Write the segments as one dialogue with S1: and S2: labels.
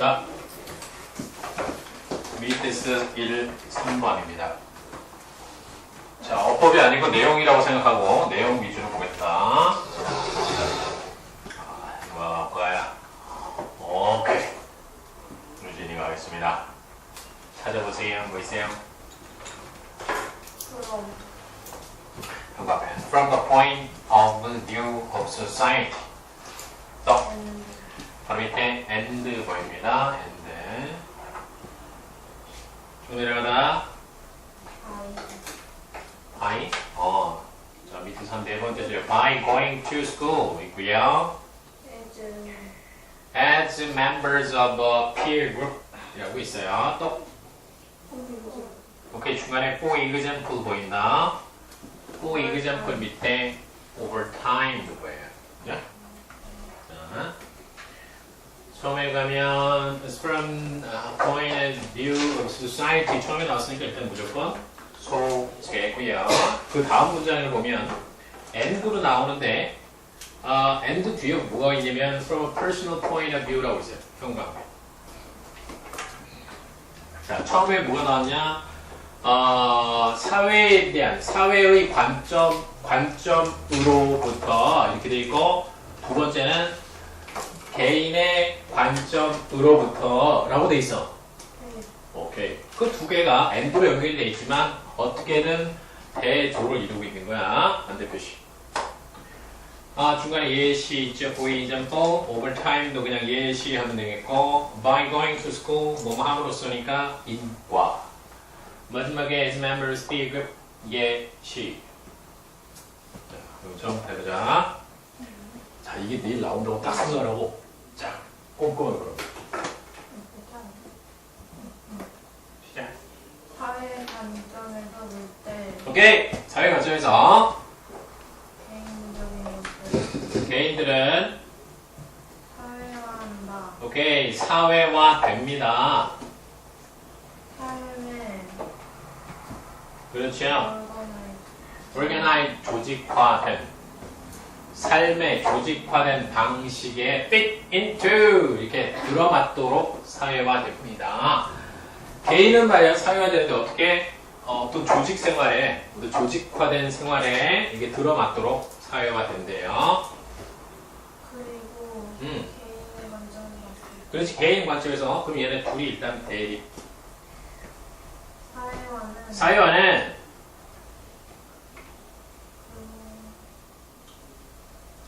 S1: 자, 미테스 1, 3번입니다. 자, 어법이 아니고 내용이라고 생각하고 내용 위주로 보겠다. 아, 와, 뭐야? 오케이. 유진이가 하겠습니다. 찾아보세요. 뭐 있어요? From the point of view of society. 또,
S2: 음,
S1: 바로 밑에 and 보입니다. and. 쭉 내려가다. by. 어. 자, 밑에 선네 번째 줄 by going to school 있고요.
S2: As
S1: members of a peer group 이라고 있어요. 또, 오케이, 중간에 for example 보인다. for example 밑에 over time 누구예요? 자, 자. 처음에 가면 from uh, point of view of society 처음에 나왔으니까 일단 무조건 소개고요. 그 다음 문장을 보면 and로 나오는데 어, and 뒤에 뭐가 있냐면 from a personal point of view라고 있어요. 평가에. 자, 처음에 뭐가 나왔냐? 어, 사회에 대한 사회의 관점 관점으로부터 이렇게 돼 있고 두 번째는 개인의 관점으로부터라고 돼 있어.
S2: 네.
S1: 오케이. 그 두 개가 and로 연결돼 있지만 어떻게든 대조를 이루고 있는 거야. 반대 표시. 아, 중간에 예시 있죠. for example, overtime도 그냥 예시 하면 되겠고, by going to school, 뭐뭐 함으로써니까 인과. 마지막에 as members be group, 예시. 자, 그럼 좀 해보자. 자, 이게 내일 나온다고 딱 생각하고, 자, 꼼꼼하게 그럼. 시작.
S2: 사회 관점에서 볼 때
S1: 오케이. 사회 관점에서
S2: 개인적인 것을
S1: 개인들은
S2: 사회화한다.
S1: 오케이 사회화 됩니다.
S2: 삶의
S1: 그렇죠.
S2: organize
S1: organize 조직화된 삶의 조직화된 방식에 fit into 이렇게 들어맞도록 사회화 됩니다. 개인은 말이야 사회화 되는데 어떻게 어, 또 조직 생활에 또 조직화된 생활에 이게 들어맞도록 사회화 된대요.
S2: 그리고
S1: 음.
S2: 개인의 관점을 봤을
S1: 그렇지 개인 관점에서 그럼 얘네 둘이 일단 대립.
S2: 때 사회화는
S1: 사회화는
S2: 음,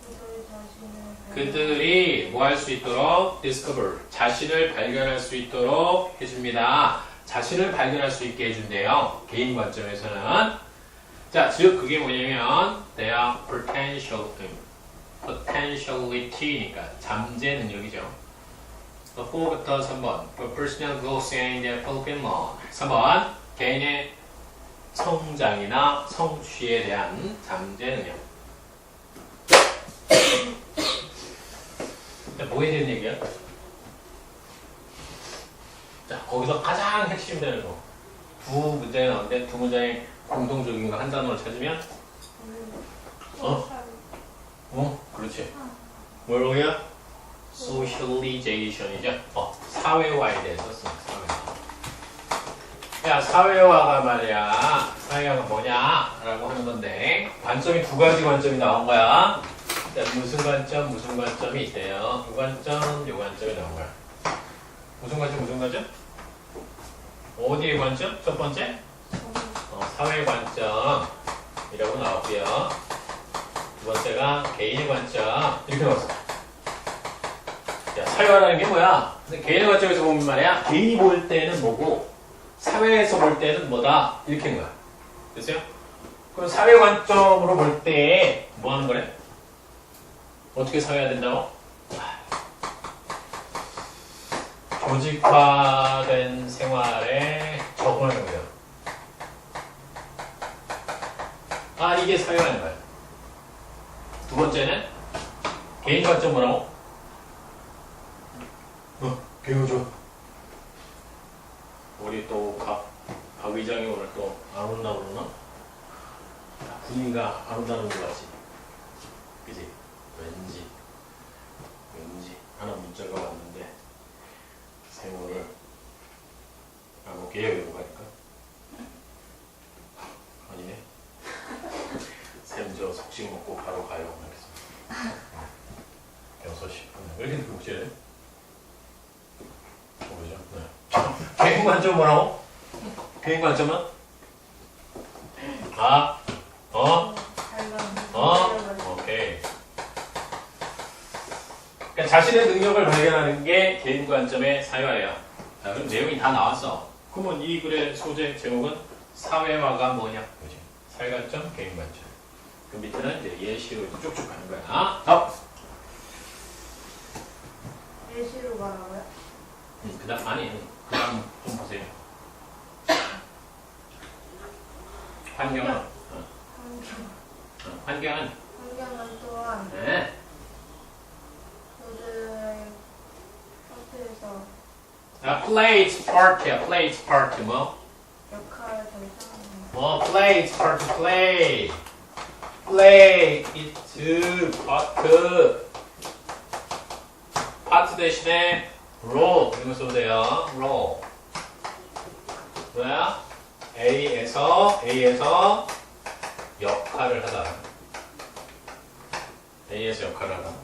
S2: 그들 자신을
S1: 그들이 뭐 할 수 있도록 discover 자신을 발견할 수 있도록 해줍니다. 자신을 발견할 수 있게 해준대요. 개인 관점에서는 자, 즉 그게 뭐냐면 their potential, 음, potentiality니까 잠재 능력이죠. 4부터 3번 for personal growth and fulfillment 3번 개인의 성장이나 성취에 대한 잠재 능력 자, 뭐에 대한 얘기야? 자, 거기서 가장 핵심 되는 거. 두 문장이 나오는데 두 문장의 공통적인 거 한 단어로 찾으면 어? 어, 그렇지. 뭐라고요? socialization이죠. 어, 사회화에 대해서 씁니다. 사회화. 야, 사회화가 말이야. 사회화가 뭐냐 라고 하는 건데 관점이 두 가지 관점이 나온 거야. 자, 무슨 관점, 무슨 관점이 있대요. 이 관점, 이 관점이 나온 거야. 무슨 관점, 무슨 관점? 어디의 관점? 첫 번째? 어, 사회 관점이라고 나왔고요. 두 번째가 개인의 관점 이렇게 나왔어. 야, 사회화라는 게 뭐야? 개인의 관점에서 보면 말이야. 개인이 볼 때는 뭐고 사회에서 볼 때는 뭐다 이렇게인 거야. 됐어요? 그럼 사회 관점으로 볼 때 뭐 하는 거래? 어떻게 사회화 된다고? 조직화된 생활에 적응하는 거예요. 아, 이게 사회화인 거예요. 두 번째는 개인 관점 뭐라고? 어, 개우죠. 우리 또 박, 박 의장이 오늘 또 안 온다 그러나? 분위기가 안 온다는 것 같지? 그지? 왠지 왠지 하나 문자가 왔는데 얘 외우고 갈까? 아니네. 샘저 석식 먹고 바로 가요. 알겠습니다. 6시. 왜 이렇게 늦게? 모르죠. 네. 개인 관점 뭐라고? 개인 관점은? 아, 어? 어? 오케이. 그러니까 자신의 능력을 발견하는 게 개인 관점의 사회화예요. 자, 그럼 내용이 다 나왔어. 그러면 이 글의 소재 제목은 사회화가 뭐냐? 그지? 사회관점, 개인 관점. 그 밑에는 이제 예시로 쭉쭉 가는 거야. 아, 더.
S2: 예시로 말하고요?
S1: 음, 그다음 아니, 그다음 좀 보세요. 환경은 어,
S2: 환경.
S1: 어, 환경은
S2: 환경은 또한
S1: 네.
S2: 그들의 상태에서
S1: 아, play its part야. play its part 뭐?
S2: 역할을 발생합니다.
S1: 어, play its part play. play its part. part 대신에 role 이런 거 써도 돼요. role. 뭐야? A에서 A에서 역할을 하다. A에서 역할을 하다.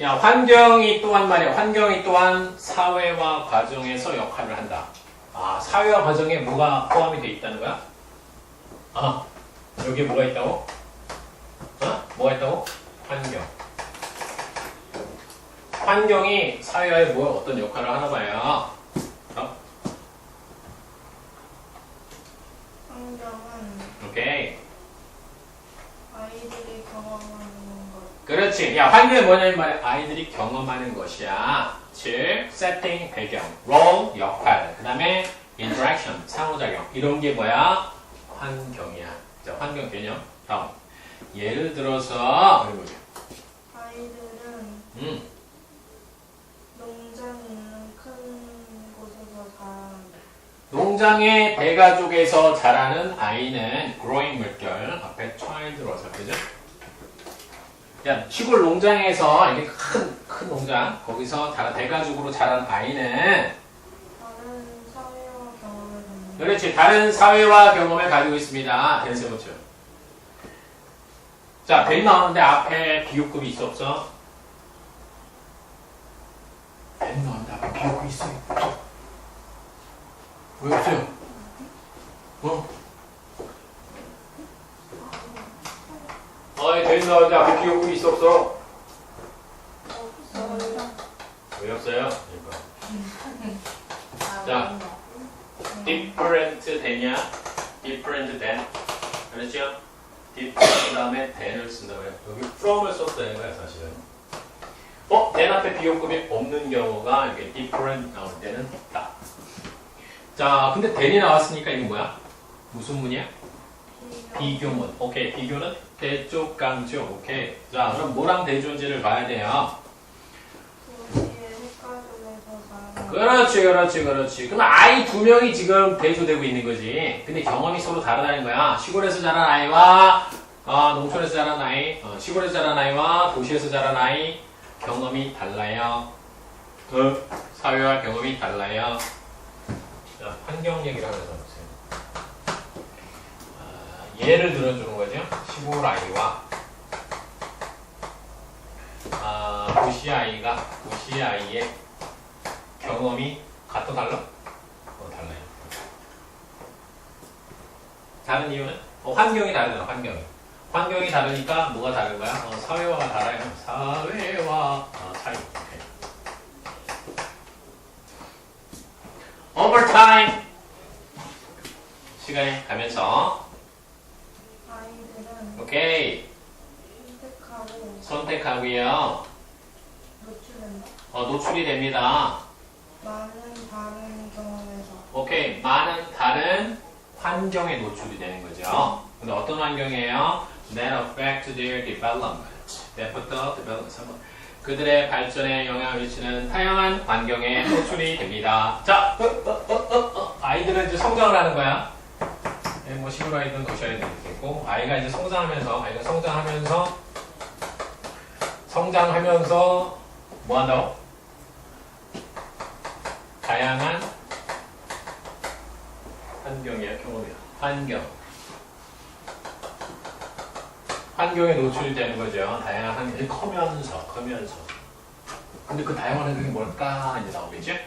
S1: 야, 환경이 또한 말이야. 환경이 또한 사회화 과정에서 역할을 한다. 아, 사회화 과정에 뭐가 포함이 돼 있다는 거야? 아, 여기에 뭐가 있다고? 어? 뭐가 있다고? 환경. 환경이 사회화에 뭐 어떤 역할을 하나 봐요. 어?
S2: 환경은
S1: 오케이.
S2: 아이들이 경험하는 것.
S1: 그렇지. 야, 환경이 뭐냐면 말이야. 아이들이 경험하는 것이야. 즉, setting, 배경, role, 역할, 그 다음에 interaction, 상호작용. 이런 게 뭐야? 환경이야. 자, 환경 개념. 다음. 예를 들어서, 거죠.
S2: 아이들은
S1: 음,
S2: 농장이 있는 큰 곳에서 자란다.
S1: 농장의 대가족에서 자라는 아이는 growing 물결, 앞에 child로 와서, 그죠? 야, 시골 농장에서, 이게 큰, 큰 농장, 거기서 자란, 대가족으로 자란 아이는
S2: 다른 사회와
S1: 그렇지. 다른 사회와 경험을 가지고 있습니다. 대세 모츠. 자, 벤 나오는데 앞에 비교급이 있어 없어? 벤 나오는데 앞에 비교급이 있어? 왜 없어요? 어? 어이, 벤 나오는데 앞에 비교급이 있어 없어? 왜 없어요? 자. different 되냐? different than. 그렇죠? different 그 다음에 than을 쓴다고요. 여기 from을 되는 거야, 사실은. 어? than 앞에 비교급이 없는 경우가 이렇게 different 나올 때는 있다. 자, 근데 than이 나왔으니까 이건 뭐야? 무슨 문이야? 비교문. 오케이, 비교는 대쪽, 강조. 오케이. 자, 그럼 뭐랑 대조인지를 봐야 돼요. 그렇지, 그렇지, 그렇지. 그럼 아이 두 명이 지금 대조되고 있는 거지. 근데 경험이 서로 다르다는 거야. 시골에서 자란 아이와 어, 농촌에서 자란 아이, 어, 시골에서 자란 아이와 도시에서 자란 아이 경험이 달라요. 그 사회와 경험이 달라요. 자, 환경 얘기를 하면서 예를 들어주는 거죠. 시골 아이와 아, 도시 아이가 도시 아이의 경험이 같아 달라? 어, 달라요. 다른 이유는 어, 환경이 다르잖아, 환경이. 환경이 다르니까 뭐가 다른 거야? 어, 사회화가 달라요. 사회화 어, 차이. 오케이. Time 시간이 가면서 오케이
S2: 선택하고
S1: 선택하고요.
S2: 노출된다.
S1: 어, 노출이 됩니다.
S2: 많은 다른 경험에서
S1: 오케이. 많은 다른 환경에 노출이 되는 거죠. 근데 어떤 환경이에요? That affect their development. That부터 development 3번. 그들의 발전에 영향을 미치는 다양한 환경에 노출이 됩니다. 자, 어, 어, 어, 어, 어. 아이들은 이제 성장을 하는 거야. 예, 뭐 시골 아이든 도시 아이든 있고 아이가 이제 성장하면서 아이가 성장하면서 성장하면서 뭐 한다고? 다양한 환경이야, 경험이야. 환경. 환경에 노출이 되는 거죠. 다양한 환경이 커면서, 커면서. 근데 그 다양한 환경이 뭘까? 이제 나오겠지?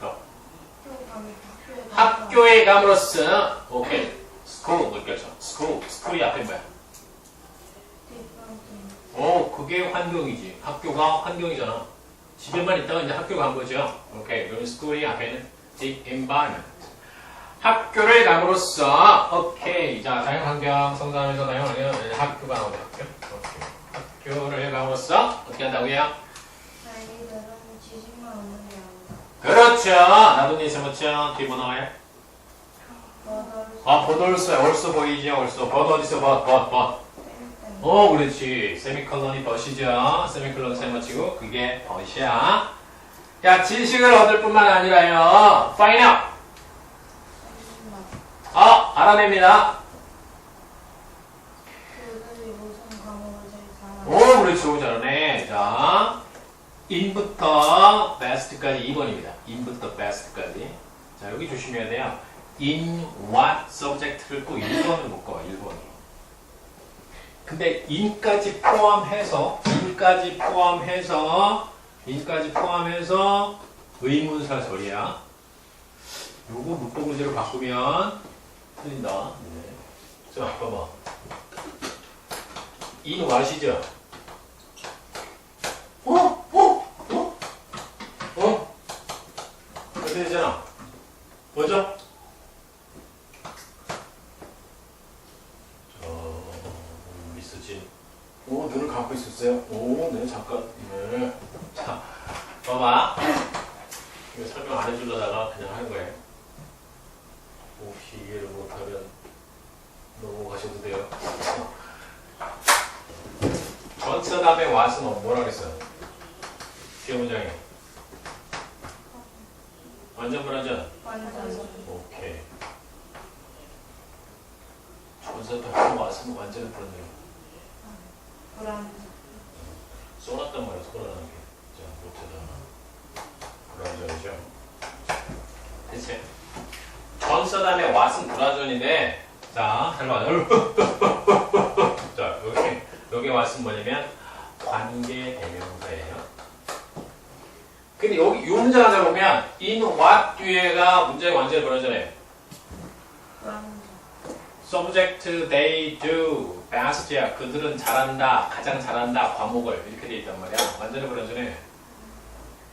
S1: 또.
S2: 학교 학교에
S1: 감으로써, 오케이. 스쿨, 느껴져. 스쿨, 스쿨이 앞에 뭐야?
S2: different
S1: 어, 그게 환경이지. 학교가 환경이잖아. 집에만 있다가 이제 학교 간 거죠. 오케이. 그럼 스쿨이 앞에는 the environment. 학교를 감으로써, 오케이. 자, 다양한 환경, 성장하면서 다양한 환경, 네, 학교가 나오네, 학교. 오케이. 학교를 감으로써, 어떻게 한다고요? 그렇죠. 나도 니 세모쳐. 뒤뭐 나와요? 아, 버돌스, 얼쏘 보이죠? 얼쏘. 버드 어디서 버, 버, 버.
S2: 때문에
S1: 어, 그렇지. 세미컬론이 벗이죠. 세미컬론 세모치고 그게 벗이야. 야, 지식을 얻을 뿐만 아니라요. find.
S2: 생각
S1: 어, 알아냅니다. 오, 그렇지. 오, 잘하네. 자, in부터 best까지 2번입니다. in부터 best까지. 자, 여기 조심해야 돼요. In what subject를 꼭 1번을 묶어, 1번으로. 근데 in까지 포함해서, in까지 포함해서, in까지 포함해서 의문사 소리야. 요거 문법 문제로 바꾸면 틀린다. 네. 자, 봐봐. in what이죠? 어? 어? 어? 어? 어떻게 되잖아. 뭐죠? 저, 미스진. 오, 눈을 감고 있었어요. 오, 네, 잠깐. 네. 자, 봐봐. 이거 설명 안 해주려다가 그냥 하는 거예요. 혹시 이해를 못하면 넘어가셔도 돼요. 전처 다음에 와서 뭐라 그랬어요? 문장에. 완전 불완전?
S2: 완전
S1: 오케이. 다음에 와서는 완전 불완전.
S2: 불안
S1: 쏘았단 말이야, 소라는 게. 자, 못하다. 불완전이죠. 그치? 전처 다음에 와서는 불완전인데, 자, 잘 봐요. 자, 여기, 여기 왔으면 뭐냐면, 관계 대명사예요. 근데 여기 이 문장 하다 보면 in what 뒤에가 문장이 완전히 벌어져요. Subject they do best야 그들은 잘한다 가장 잘한다 과목을 이렇게 돼 있단 말이야. 완전히 벌어져네.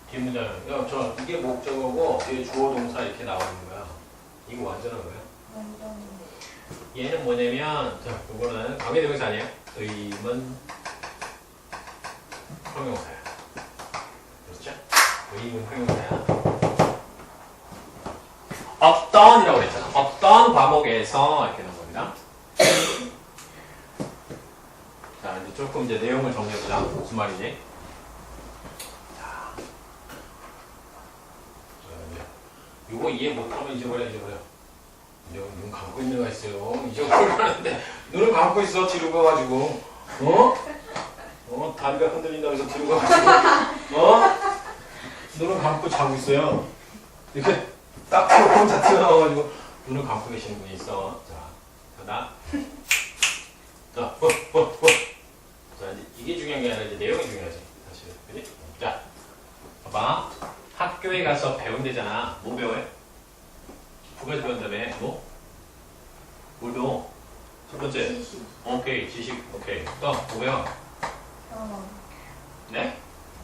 S1: 뒷문장은 야, 저 이게 목적어고 뒤에 주어 동사 이렇게 나오는 거야. 이거 완전한 거야. 얘는 뭐냐면 자 이거는 관계 대명사 아니에요? 의문 형용사야. 그렇죠? 의문 형용사야. 어떤이라고 그랬잖아. 어떤 과목에서 이렇게 겁니다. 자 이제 조금 이제 내용을 정리해보자. 무슨 말이지? 자, 이거 이해 못하면 잊어버려 잊어버려. 눈 감고 있는 거 있어요. 잊어버리는데 눈을 감고 있어 뒤로 가가지고 어? 어 다리가 흔들린다고 해서 뒤로 가가지고 어? 눈을 감고 자고 있어요. 이렇게 딱 튀어 혼자 튀어나와가지고 눈을 감고 계시는 분이 있어. 자, 나. 자, 어, 어, 어. 자, 이제 이게 중요한 게 아니라 이제 내용이 중요하지. 사실은. 그지? 자, 봐봐. 학교에 가서 배운대잖아. 뭐 배워요? 두 가지 배운다며. 뭐? 뭘 배워? 첫 번째.
S2: 지식
S1: 오케이. 지식. 오케이. 또, 뭐 배워?
S2: 경험
S1: 네?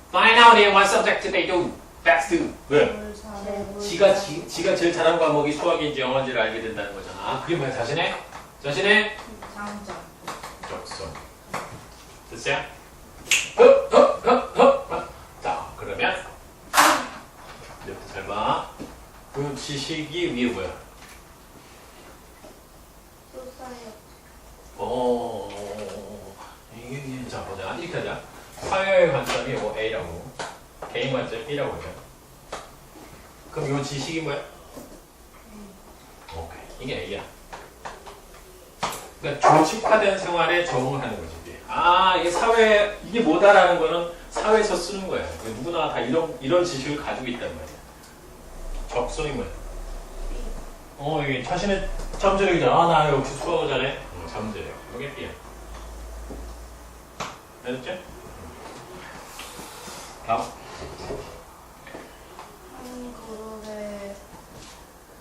S1: Find out in what subject they do best. 왜? 지가
S2: 잘-
S1: 지, 지가 제일 잘하는 과목이 수학인지 영어인지를 알게 된다는 거잖아. 아, 그게 뭐야? 자신의 자신의
S2: 장점
S1: 적성. 됐어요? 흡, 흡, 흡, 흡, 흡. 자, 그러면 이제부터 잘 봐. 그 지식이 위에 뭐야?
S2: 소사이어
S1: 어, 이게 이게 자 보자. 이렇게 하자. 사회의 관점이 뭐 A라고, 개인 관점 B라고 하자. 그럼 이 지식이 뭐야? 오케이. 이게 A야. 조직화된 생활에 적응하는 거지. 이게. 아, 이게 사회, 이게 뭐다라는 거는 사회에서 쓰는 거야. 누구나 다 이런, 이런 지식을 가지고 있단 말이야. 적성이 뭐야? 어, 이게 자신의 잠재력이잖아. 아, 나 역시 수학을 잘해. 응, 잠재력. 이게 B야. 됐지? 다음.
S2: 한 그룹에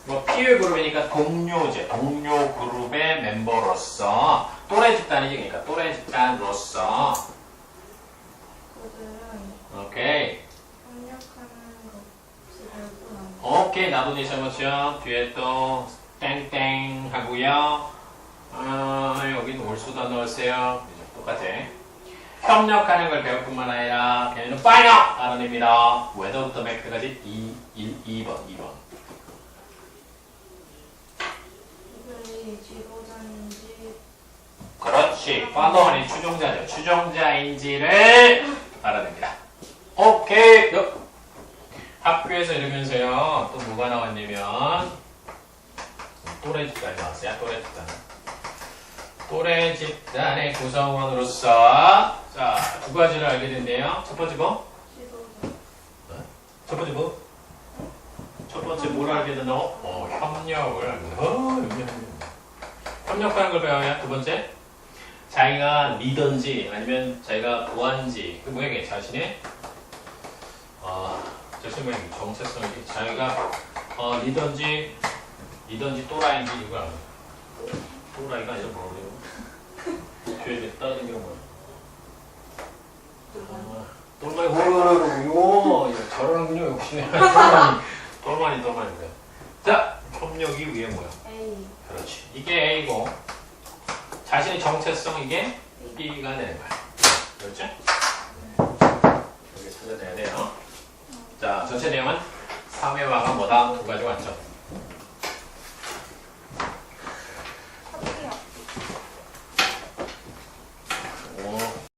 S1: 뭐 피해 그룹이니까 동료제, 동료 그룹의 멤버로서 또래 집단이지, 그러니까 또래 집단으로서 오케이. 오케이 나도 니셔 뭐죠? 뒤에 또 땡땡 하고요. 어, 여기는 올수다 넣으세요. 똑같아. 협력하는 걸 배울 뿐만 아니라 걔는 파이너 알아냅니다. whether부터 맥까지 2, 1, 2번, 2번.
S2: 그들이 지도자인지
S1: 그렇지. 파너는 추종자죠. 추종자인지를 알아냅니다. 오케이. 요. 학교에서 이러면서요. 또 뭐가 나왔냐면 또래 집단이 나왔어요. 또래 집단. 또래 집단의 구성원으로서 자, 두 가지를 알게 된대요. 첫 번째 뭐?
S2: 지도자
S1: 첫 번째 뭐? 첫 번째 뭘 알게 된다고? 어, 협력을 알게 된다. 어, 협력. 협력하는 걸 배워야 두 번째 자기가 리던지 아니면 자기가 보안지 그 뭐야 이게 자신의. 어, 자신의 뭐야 이게 정체성이 자기가 어, 리던지 리던지 또라이인지 이걸 알아. 또라이가 아니라 뭐라고 그래요? 뒤에 이렇게 따라다니는 거야. 아, 똘마니 호로로로요. 저러는군요 역시. 똘마니 똘마니 똘마니 자 협력이 위에 뭐야?
S2: A
S1: 그렇지. 이게 A고 자신의 정체성 이게 B가 되는 거야. 그렇죠? 여기 찾아내야 돼요. 자 전체 내용은 3회화가 뭐다? 두 가지 왔죠